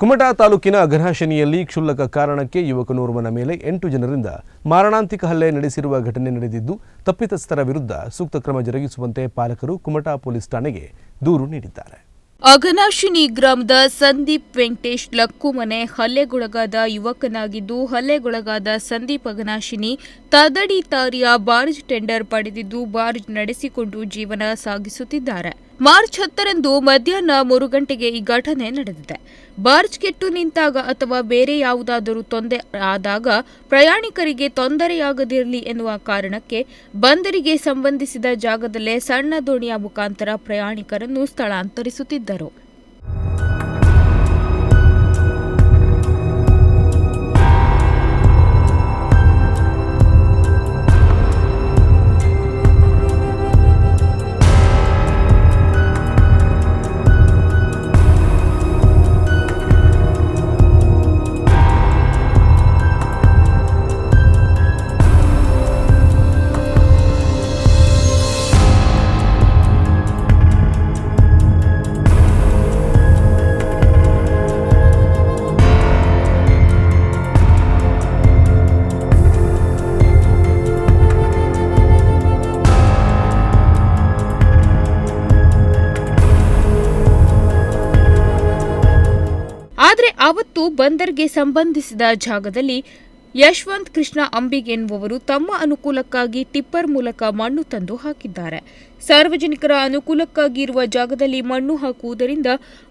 ಕುಮಟಾ ತಾಲೂಕಿನ ಅಘನಾಶಿನಿಯಲ್ಲಿ ಕ್ಷುಲ್ಲಕ ಕಾರಣಕ್ಕೆ ಯುವಕನೋರ್ವನ ಮೇಲೆ ಎಂಟು ಜನರಿಂದ ಮಾರಣಾಂತಿಕ ಹಲ್ಲೆ ನಡೆಸಿರುವ ಘಟನೆ ನಡೆದಿದ್ದು, ತಪ್ಪಿತಸ್ಥರ ವಿರುದ್ಧ ಸೂಕ್ತ ಕ್ರಮ ಜರುಗಿಸುವಂತೆ ಪಾಲಕರು ಕುಮಟಾ ಪೊಲೀಸ್ ಠಾಣೆಗೆ ದೂರು ನೀಡಿದ್ದಾರೆ. ಅಘನಾಶಿನಿ ಗ್ರಾಮದ ಸಂದೀಪ್ ವೆಂಕಟೇಶ್ ಲಕ್ಕು ಮನೆ ಹಲ್ಲೆಗೊಳಗಾದ ಯುವಕನಾಗಿದ್ದು, ಹಲ್ಲೆಗೊಳಗಾದ ಸಂದೀಪ್ ಅಘನಾಶಿನಿ ತದಡಿ ತಾರಿಯ ಬಾರ್ಜ್ ಟೆಂಡರ್ ಪಡೆದಿದ್ದು, ಬಾರ್ಜ್ ನಡೆಸಿಕೊಂಡು ಜೀವನ ಸಾಗಿಸುತ್ತಿದ್ದಾರೆ. ಮಾರ್ಚ್ ಹತ್ತರಂದು ಮಧ್ಯಾಹ್ನ ಮೂರು ಗಂಟೆಗೆ ಈ ಘಟನೆ ನಡೆದಿದೆ. ಬಾರ್ಜ್ ಕೆಟ್ಟು ನಿಂತಾಗ ಅಥವಾ ಬೇರೆ ಯಾವುದಾದರೂ ತೊಂದರೆ ಆದಾಗ ಪ್ರಯಾಣಿಕರಿಗೆ ತೊಂದರೆಯಾಗದಿರಲಿ ಎನ್ನುವ ಕಾರಣಕ್ಕೆ ಬಂದರಿಗೆ ಸಂಬಂಧಿಸಿದ ಜಾಗದಲ್ಲೇ ಸಣ್ಣ ದೋಣಿಯ ಮುಖಾಂತರ ಪ್ರಯಾಣಿಕರನ್ನು ಸ್ಥಳಾಂತರಿಸುತ್ತಿದ್ದರು. ಆದರೆ ಅವತ್ತು ಬಂದರ್ಗೆ ಸಂಬಂಧಿಸಿದ ಜಾಗದಲ್ಲಿ ಯಶವಂತ್ ಕೃಷ್ಣ ಅಂಬಿಗ್ ಎನ್ನುವವರು ತಮ್ಮ ಅನುಕೂಲಕ್ಕಾಗಿ ಟಿಪ್ಪರ್ ಮೂಲಕ ಮಣ್ಣು ತಂದು ಹಾಕಿದ್ದಾರೆ. ಸಾರ್ವಜನಿಕರ ಅನುಕೂಲಕ್ಕಾಗಿ ಇರುವ ಜಾಗದಲ್ಲಿ ಮಣ್ಣು ಹಾಕುವುದರಿಂದ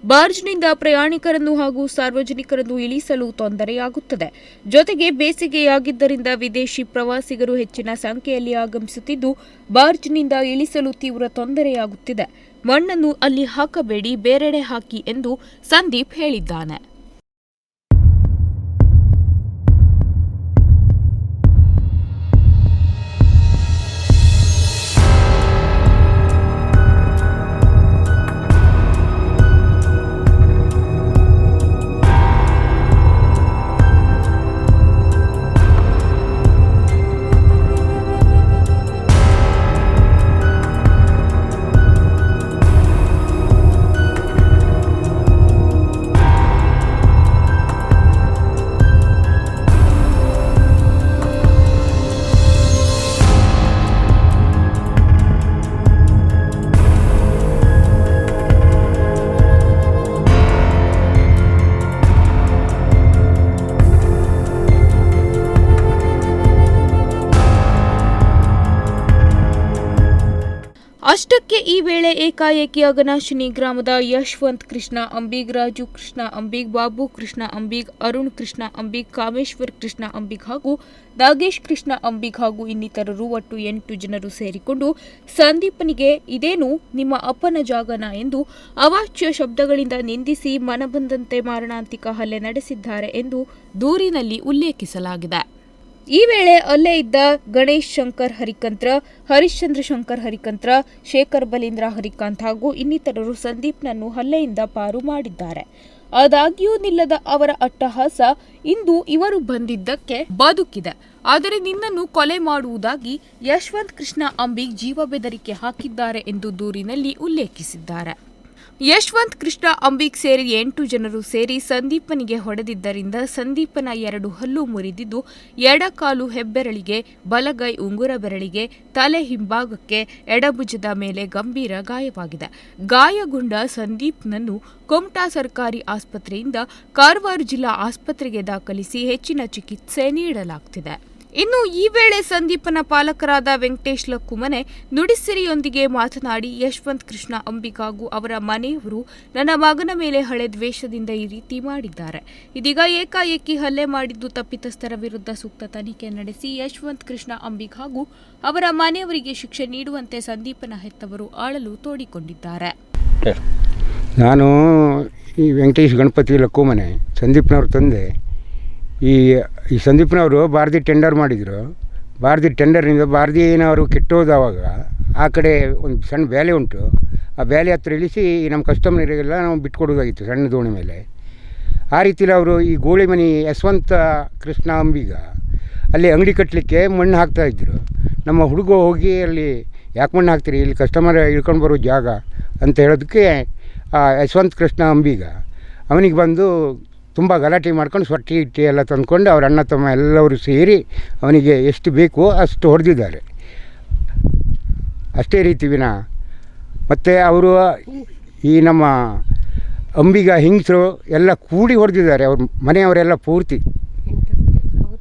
ಬಾರ್ಜ್ನಿಂದ ಪ್ರಯಾಣಿಕರನ್ನು ಹಾಗೂ ಸಾರ್ವಜನಿಕರನ್ನು ಇಳಿಸಲು ತೊಂದರೆಯಾಗುತ್ತದೆ. ಜೊತೆಗೆ ಬೇಸಿಗೆಯಾಗಿದ್ದರಿಂದ ವಿದೇಶಿ ಪ್ರವಾಸಿಗರು ಹೆಚ್ಚಿನ ಸಂಖ್ಯೆಯಲ್ಲಿ ಆಗಮಿಸುತ್ತಿದ್ದು, ಬಾರ್ಜ್ನಿಂದ ಇಳಿಸಲು ತೀವ್ರ ತೊಂದರೆಯಾಗುತ್ತಿದೆ. ಮಣ್ಣನ್ನು ಅಲ್ಲಿ ಹಾಕಬೇಡಿ, ಬೇರೆಡೆ ಹಾಕಿ ಎಂದು ಸಂದೀಪ್ ಹೇಳಿದ್ದಾನೆ. ಅಷ್ಟಕ್ಕೆ ಈ ವೇಳೆ ಏಕಾಏಕಿ ಅಗನಾಶಿನಿ ಗ್ರಾಮದ ಯಶವಂತ್ ಕೃಷ್ಣ ಅಂಬಿಗ್, ರಾಜು ಕೃಷ್ಣ ಅಂಬಿಗ್, ಬಾಬು ಕೃಷ್ಣ ಅಂಬಿಗ್, ಅರುಣ್ ಕೃಷ್ಣ ಅಂಬಿಗ್, ಕಾಮೇಶ್ವರ್ ಕೃಷ್ಣ ಅಂಬಿಗ್ ಹಾಗೂ ನಾಗೇಶ್ ಕೃಷ್ಣ ಅಂಬಿಗ್ ಹಾಗೂ ಇನ್ನಿತರರು ಒಟ್ಟು ಎಂಟು ಜನರು ಸೇರಿಕೊಂಡು ಸಂದೀಪನಿಗೆ ಇದೇನು ನಿಮ್ಮ ಅಪ್ಪನ ಜಾಗನ ಎಂದು ಅವಾಚ್ಯ ಶಬ್ದಗಳಿಂದ ನಿಂದಿಸಿ ಮನಬಂದಂತೆ ಮಾರಣಾಂತಿಕ ಹಲ್ಲೆ ನಡೆಸಿದ್ದಾರೆ ಎಂದು ದೂರಿನಲ್ಲಿ ಉಲ್ಲೇಖಿಸಲಾಗಿದೆ. ಈ ವೇಳೆ ಅಲ್ಲೇ ಇದ್ದ ಗಣೇಶ್ ಶಂಕರ್ ಹರಿಕಂತ್ರ, ಹರಿಶ್ಚಂದ್ರ ಶಂಕರ್ ಹರಿಕಂತ್ರ, ಶೇಖರ್ ಬಲೀಂದ್ರ ಹರಿಕಾಂತ್ ಹಾಗೂ ಇನ್ನಿತರರು ಸಂದೀಪ್ನನ್ನು ಹಲ್ಲೆಯಿಂದ ಪಾರು ಮಾಡಿದ್ದಾರೆ. ಆದಾಗ್ಯೂ ನಿಲ್ಲದ ಅವರ ಅಟ್ಟಹಾಸ ಇಂದು ಇವರು ಬಂದಿದ್ದಕ್ಕೆ ಬದುಕಿದೆ. ಆದರೆ ನಿನ್ನನ್ನು ಕೊಲೆ ಮಾಡುವುದಾಗಿ ಯಶವಂತ್ ಕೃಷ್ಣ ಅಂಬಿಗ್ ಜೀವ ಬೆದರಿಕೆ ಹಾಕಿದ್ದಾರೆ ಎಂದು ದೂರಿನಲ್ಲಿ ಉಲ್ಲೇಖಿಸಿದ್ದಾರೆ. ಯಶವಂತ್ ಕೃಷ್ಣ ಅಂಬಿಕ್ ಸೇರಿ ಎಂಟು ಜನರು ಸೇರಿ ಸಂದೀಪನಿಗೆ ಹೊಡೆದಿದ್ದರಿಂದ ಸಂದೀಪನ ಎರಡು ಹಲ್ಲು ಮುರಿದಿದ್ದು, ಎಡಕಾಲು ಹೆಬ್ಬೆರಳಿಗೆ, ಬಲಗೈ ಉಂಗುರ ಬೆರಳಿಗೆ, ತಲೆ ಹಿಂಭಾಗಕ್ಕೆ ಎಡಭುಜದ ಮೇಲೆ ಗಂಭೀರ ಗಾಯವಾಗಿದೆ. ಗಾಯಗೊಂಡ ಸಂದೀಪ್ನನ್ನು ಕುಮಟಾ ಸರ್ಕಾರಿ ಆಸ್ಪತ್ರೆಯಿಂದ ಕಾರವಾರ ಜಿಲ್ಲಾ ಆಸ್ಪತ್ರೆಗೆ ದಾಖಲಿಸಿ ಹೆಚ್ಚಿನ ಚಿಕಿತ್ಸೆ ನೀಡಲಾಗ್ತಿದೆ. ಇನ್ನು ಈ ವೇಳೆ ಸಂದೀಪನ ಪಾಲಕರಾದ ವೆಂಕಟೇಶ್ ಲಕ್ಕುಮನೆ ನುಡಿಸಿರಿಯೊಂದಿಗೆ ಮಾತನಾಡಿ ಯಶವಂತ್ ಕೃಷ್ಣ ಅಂಬಿಕಾಗೂ ಅವರ ಮನೆಯವರು ನನ್ನ ಮಗನ ಮೇಲೆ ಹಳೆ ದ್ವೇಷದಿಂದ ಈ ರೀತಿ ಮಾಡಿದ್ದಾರೆ. ಇದೀಗ ಏಕಾಏಕಿ ಹಲ್ಲೆ ಮಾಡಿದ್ದು ತಪ್ಪಿತಸ್ಥರ ವಿರುದ್ಧ ಸೂಕ್ತ ತನಿಖೆ ನಡೆಸಿ ಯಶವಂತ್ ಕೃಷ್ಣ ಅಂಬಿಕಾಗೂ ಅವರ ಮನೆಯವರಿಗೆ ಶಿಕ್ಷೆ ನೀಡುವಂತೆ ಸಂದೀಪನ ಹೆತ್ತವರು ಆಳಲು ತೋಡಿಕೊಂಡಿದ್ದಾರೆ. ನಾನು ಈ ವೆಂಕಟೇಶ್ ಗಣಪತಿ ಲಕ್ಕುಮನೆ ಸಂದೀಪ್ನವ್ರ ತಂದೆ. ಈ ಈ ಸಂದೀಪ್ನವರು ಭಾರತಿ ಟೆಂಡರ್ ಮಾಡಿದರು. ಭಾರತಿ ಟೆಂಡರ್ನಿಂದ ಭಾರತೀಯನವರು ಕೆಟ್ಟೋದವಾಗ ಆ ಕಡೆ ಒಂದು ಸಣ್ಣ ಬೇಲೆ ಉಂಟು. ಆ ಬ್ಯಾಲೆ ಹತ್ರ ಇಳಿಸಿ ನಮ್ಮ ಕಸ್ಟಮರಿಗೆಲ್ಲ ನಾವು ಬಿಟ್ಕೊಡೋದಾಗಿತ್ತು ಸಣ್ಣ ದೋಣಿ ಮೇಲೆ. ಆ ರೀತಿಲಿ ಅವರು ಈ ಗೋಳಿಮನಿ ಯಶವಂತ ಕೃಷ್ಣ ಅಂಬಿಗ ಅಲ್ಲಿ ಅಂಗಡಿ ಕಟ್ಟಲಿಕ್ಕೆ ಮಣ್ಣು ಹಾಕ್ತಾ ಇದ್ದರು ನಮ್ಮ ಹುಡುಗ ಹೋಗಿ ಅಲ್ಲಿ ಯಾಕೆ ಮಣ್ಣು ಹಾಕ್ತೀರಿ? ಇಲ್ಲಿ ಕಸ್ಟಮರ್ ಇಳ್ಕೊಂಡು ಬರೋ ಜಾಗ ಅಂತ ಹೇಳೋದಕ್ಕೆ ಆ ಯಶವಂತ ಕೃಷ್ಣ ಅಂಬಿಗ ಅವನಿಗೆ ಬಂದು ತುಂಬ ಗಲಾಟೆ ಮಾಡ್ಕೊಂಡು ಸೊಟ್ಟಿ ಇಟ್ಟಿ ಎಲ್ಲ ತಂದ್ಕೊಂಡು ಅವ್ರ ಅಣ್ಣ ತಮ್ಮ ಎಲ್ಲರೂ ಸೇರಿ ಅವನಿಗೆ ಎಷ್ಟು ಬೇಕೋ ಅಷ್ಟು ಹೊಡೆದಿದ್ದಾರೆ. ಅಷ್ಟೇ ರೀತಿ ವಿನ. ಮತ್ತು ಅವರು ಈ ನಮ್ಮ ಅಂಬಿಗ ಹಿಂಗಸರು ಎಲ್ಲ ಕೂಡಿ ಹೊಡೆದಿದ್ದಾರೆ. ಅವ್ರ ಮನೆಯವರೆಲ್ಲ ಪೂರ್ತಿ.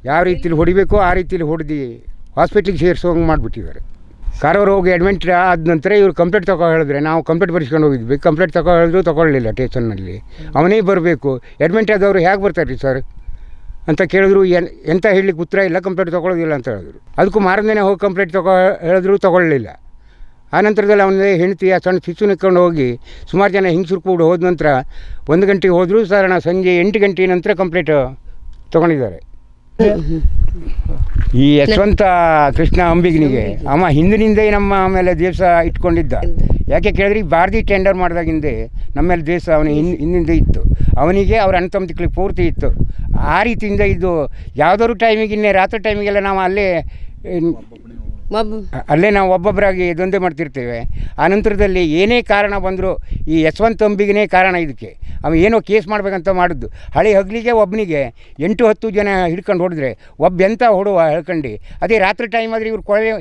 ಯಾವ ರೀತಿಲಿ ಹೊಡಿಬೇಕೋ ಆ ರೀತಿಲಿ ಹೊಡೆದು ಹಾಸ್ಪಿಟ್ಲಿಗೆ ಸೇರಿಸೋಂಗೆ ಮಾಡಿಬಿಟ್ಟಿದ್ದಾರೆ. ಕಾರವಾರ ಹೋಗಿ ಅಡ್ಮಿಂಟ್ ಆದ ನಂತರ ಇವ್ರು ಕಂಪ್ಲೇಂಟ್ ತಗೋ ಹೇಳಿದ್ರೆ, ನಾವು ಕಂಪ್ಲೇಂಟ್ ಬರೆಸ್ಕೊಂಡು ಹೋಗಿದ್ವಿ. ಕಂಪ್ಲೇಂಟ್ ತಗೋ ಹೇಳಿದ್ರು ತಗೊಳ್ಳಿಲ್ಲ ಟೇಷನ್ನಲ್ಲಿ ಅವನೇ ಬರಬೇಕು. ಅಡ್ಮಿಂಟ್ ಆದವರು ಹೇಗೆ ಬರ್ತಾರೆ ಸರ್ ಅಂತ ಕೇಳಿದ್ರು, ಎನ್, ಎಂತ ಹೇಳಲಿಕ್ಕೆ ಉತ್ತರ ಇಲ್ಲ ಕಂಪ್ಲೇಂಟ್ ತೊಗೊಳೋದಿಲ್ಲ, ಅಂತ ಹೇಳಿದ್ರು. ಅದಕ್ಕೂ ಮಾರನೇ ಹೋಗಿ ಕಂಪ್ಲೇಂಟ್ ತಗೋ ಹೇಳಿದ್ರು, ತೊಗೊಳ್ಳಿಲ್ಲ. ಆ ನಂತರದಲ್ಲಿ ಅವನೇ ಹೆಂಡತಿ, ಆ ಸಣ್ಣ ಶಿಶು ನಿಕ್ಕೊಂಡು ಹೋಗಿ ಸುಮಾರು ಜನ ಹಿಂಗ್ಸರು ಕೂಡ ಹೋದ ನಂತರ ಒಂದು ಗಂಟೆಗೆ ಹೋದರೂ ಸಾಧಾರಣ ಸಂಜೆ ಎಂಟು ಗಂಟೆ ನಂತರ ಕಂಪ್ಲೇಂಟ್ ತೊಗೊಂಡಿದ್ದಾರೆ. ಈ ಯಶವಂತ ಕೃಷ್ಣ ಅಂಬಿಗನಿಗೆ. ಅಮ್ಮ ಹಿಂದಿನಿಂದ ನಮ್ಮ ಆಮೇಲೆ ದ್ವೇಷ ಇಟ್ಕೊಂಡಿದ್ದ. ಯಾಕೆ ಕೇಳಿದ್ರೆ? ಈ ಭಾರತಿ ಟೆಂಡರ್ ಮಾಡಿದಾಗಿಂದೆ ನಮ್ಮ ಮೇಲೆ ದ್ವೇಷ ಅವನ ಹಿಂದಿಂದ ಇತ್ತು. ಅವನಿಗೆ ಅವ್ರ ಅಣ್ಣ ಪೂರ್ತಿ ಇತ್ತು. ಆ ರೀತಿಯಿಂದ ಇದು ಯಾವುದಾದ್ರು ಟೈಮಿಗೆ ಇನ್ನೇ ರಾತ್ರಿ ಟೈಮಿಗೆಲ್ಲ ನಾವು ಅಲ್ಲೇ ಅಲ್ಲೇ ನಾವು ಒಬ್ಬೊಬ್ಬರಾಗಿ ದೊಂದೆ ಮಾಡ್ತಿರ್ತೇವೆ. ಆನಂತರದಲ್ಲಿ ನಂತರದಲ್ಲಿ ಏನೇ ಕಾರಣ ಬಂದರೂ ಈ ಯಶವಂತ ಅಂಬಿಗನೇ ಕಾರಣ ಇದಕ್ಕೆ. ಅವ ಏನೋ ಕೇಸ್ ಮಾಡಬೇಕಂತ ಮಾಡಿದ್ದು ಹಳೆ ಹಗಲಿಗೆ ಒಬ್ಬನಿಗೆ ಎಂಟು ಹತ್ತು ಜನ ಹಿಡ್ಕೊಂಡು ಹೊಡೆದ್ರೆ ಒಬ್ಬ ಎಂತ ಹೊಡುವ ಹೇಳ್ಕೊಂಡು. ಅದೇ ರಾತ್ರಿ ಟೈಮ್ ಆದರೆ ಇವ್ರು ಕೊಳೆ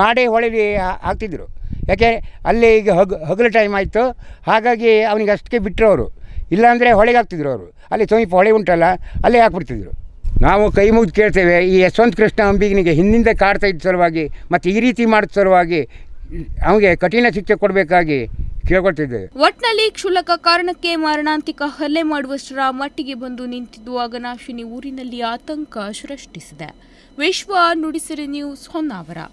ಮಾಡೇ ಹೊಳೆಲಿ ಹಾಕ್ತಿದ್ರು ಯಾಕೆ? ಅಲ್ಲಿ ಈಗ ಹಗ್ ಹಗಲು ಟೈಮ್ ಆಯಿತು. ಹಾಗಾಗಿ ಅವನಿಗೆ ಅಷ್ಟಕ್ಕೆ ಬಿಟ್ಟರು ಅವರು. ಇಲ್ಲಾಂದರೆ ಹೊಳೆಗೆ ಹಾಕ್ತಿದ್ರು ಅವರು. ಅಲ್ಲಿ ಸಮೀಪ ಹೊಳೆ ಉಂಟಲ್ಲ, ಅಲ್ಲೇ ಹಾಕ್ಬಿಡ್ತಿದ್ರು. ನಾವು ಕೈ ಮುಗಿದು ಕೇಳ್ತೇವೆ, ಈ ಯಶವಂತ ಕೃಷ್ಣ ಅಂಬಿಗನಿಗೆ ಹಿಂದಿಂದ ಕಾಡ್ತಾ ಇದ್ದ ಸಲುವಾಗಿ ಮತ್ತು ಈ ರೀತಿ ಮಾಡಿದ ಸಲುವಾಗಿ ಅವನಿಗೆ ಕಠಿಣ ಶಿಕ್ಷೆ ಕೊಡಬೇಕಾಗಿ ಕೇಳ್ಕೊಳ್ತಿದ್ದೇವೆ. ಒಟ್ನಲ್ಲಿ ಕ್ಷುಲ್ಲಕ ಕಾರಣಕ್ಕೆ ಮಾರಣಾಂತಿಕ ಹಲ್ಲೆ ಮಾಡುವಷ್ಟರ ಮಟ್ಟಿಗೆ ಬಂದು ನಿಂತಿದ್ದು ಅಗನಾಶಿನಿ ಊರಿನಲ್ಲಿ ಆತಂಕ ಸೃಷ್ಟಿಸಿದೆ. ವಿಶ್ವ ನುಡಿಸಿರಿ ನ್ಯೂಸ್ ಹೊನ್ನಾವರ.